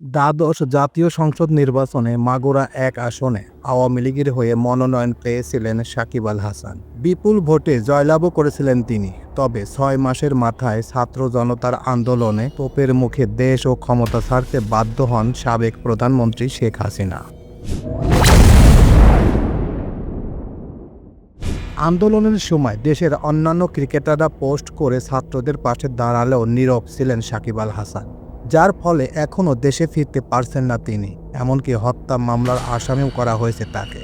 দ্বাদশ জাতীয় সংসদ নির্বাচনে মাগুরা এক আসনে আওয়ামী লীগের হয়ে মনোনয়ন পেয়েছিলেন সাকিব আল হাসান। বিপুল ভোটে জয়লাভও করেছিলেন তিনি, তবে ছয় মাসের মাথায় ছাত্র জনতার আন্দোলনে তোপের মুখে দেশ ও ক্ষমতা ছাড়তে বাধ্য হন সাবেক প্রধানমন্ত্রী শেখ হাসিনা। আন্দোলনের সময় দেশের অন্যান্য ক্রিকেটাররা পোস্ট করে ছাত্রদের পাশে দাঁড়ালেও নীরব ছিলেন সাকিব আল হাসান। যার ফলে এখনও দেশে ফিরতে পারছেন না তিনি, এমনকি হত্যা মামলার আসামিও করা হয়েছে তাকে।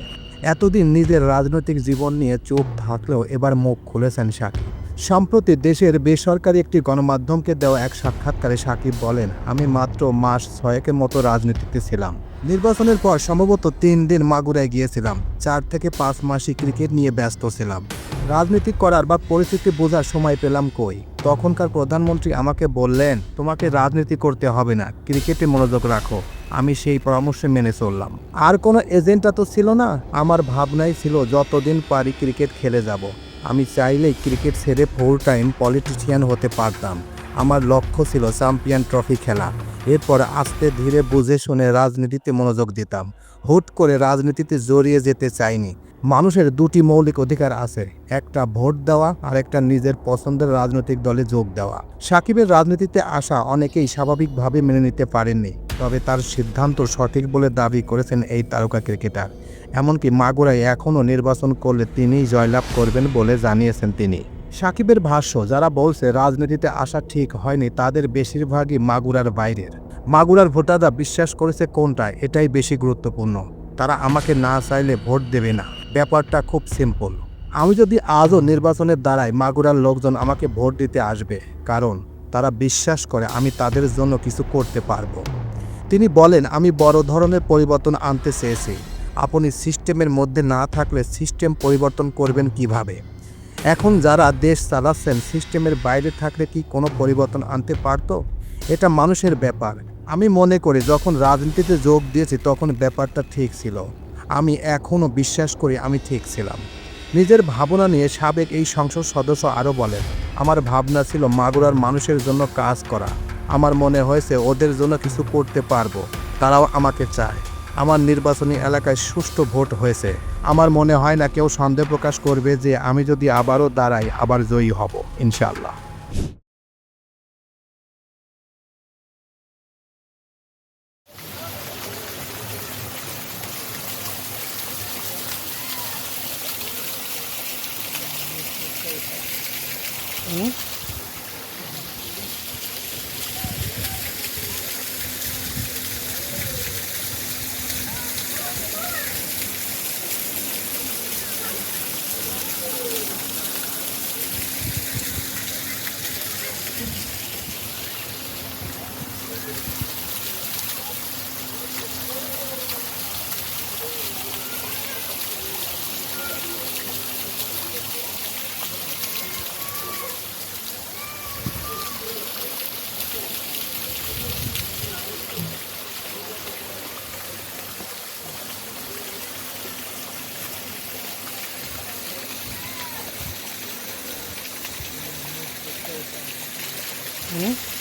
এতদিন নিজের রাজনৈতিক জীবন নিয়ে চোখ থাকলেও এবার মুখ খুলেছেন সাকিব। সম্প্রতি দেশের বেসরকারি একটি গণমাধ্যমকে দেওয়া এক সাক্ষাৎকারে সাকিব বলেন, আমি মাত্র মাস ছয়েকের মতো রাজনীতিতে ছিলাম। নির্বাচনের পর সম্ভবত তিন দিন মাগুরায় গিয়েছিলাম। চার থেকে পাঁচ মাসই ক্রিকেট নিয়ে ব্যস্ত ছিলাম। রাজনীতি করার বা পরিস্থিতি বোঝার সময় পেলাম কই? তখনকার প্রধানমন্ত্রী আমাকে বললেন, তোমাকে রাজনীতি করতে হবে না, ক্রিকেটে মনোযোগ রাখো। আমি সেই পরামর্শে মেনে চললাম। আর কোনো এজেন্টটা তো ছিল না, আমার ভাবনাই ছিল যতদিন পারি ক্রিকেট খেলে যাব। আমি চাইলেই ক্রিকেট ছেড়ে ফুল টাইম পলিটিশিয়ান হতে পারতাম। আমার লক্ষ্য ছিল চ্যাম্পিয়ন ট্রফি খেলা। এরপর আস্তে ধীরে বুঝে শুনে রাজনীতিতে মনোযোগ দিতাম। হুট করে রাজনীতিতে জড়িয়ে যেতে চাইনি। মানুষের দুটি মৌলিক অধিকার আছে, একটা ভোট দেওয়া আর একটা নিজের পছন্দের রাজনৈতিক দলে যোগ দেওয়া। সাকিবের রাজনীতিতে আসা অনেকেই স্বাভাবিকভাবে মেনে নিতে পারেননি, তবে তার সিদ্ধান্ত সঠিক বলে দাবি করেছেন এই তারকা ক্রিকেটার। এমনকি মাগুরায় এখনও নির্বাচন করলে তিনিই জয়লাভ করবেন বলে জানিয়েছেন তিনি। সাকিবের ভাষ্য, যারা বলছে রাজনীতিতে আসা ঠিক হয়নি, তাদের বেশিরভাগই মাগুরার বাইরের। মাগুরার ভোটাররা বিশ্বাস করেছে কোনটা এটাই বেশি গুরুত্বপূর্ণ। তারা আমাকে না চাইলে ভোট দেবে না। ব্যাপারটা খুব সিম্পল আমি যদি আজও নির্বাচনের দ্বারাই মাগুরার লোকজন আমাকে ভোট দিতে আসবে, কারণ তারা বিশ্বাস করে আমি তাদের জন্য কিছু করতে পারব। তিনি বলেন, আমি বড় ধরনের পরিবর্তন আনতে চেয়েছি। আপনি সিস্টেমের মধ্যে না থাকলে সিস্টেম পরিবর্তন করবেন কীভাবে? এখন যারা দেশ চালাচ্ছেন, সিস্টেমের বাইরে থাকলে কি কোনো পরিবর্তন আনতে পারতো? এটা মানুষের ব্যাপার। আমি মনে করি যখন রাজনীতিতে যোগ দিয়েছি, তখন ব্যাপারটা ঠিক ছিল। আমি এখনও বিশ্বাস করি আমি ঠিক ছিলাম। নিজের ভাবনা নিয়ে সাবেক এই সংসদ সদস্য আরও বলেন, আমার ভাবনা ছিল মাগুরার মানুষের জন্য কাজ করা। আমার মনে হয়েছে ওদের জন্য কিছু করতে পারব। তারাও আমাকে চায়। আমার নির্বাচনী এলাকায় সুষ্ঠু ভোট হয়েছে। আমার মনে হয় না কেউ সন্দেহ প্রকাশ করবে যে আমি যদি আবারও দাঁড়াই, আবার জয়ী হব, ইনশাআল্লাহ। Yeah.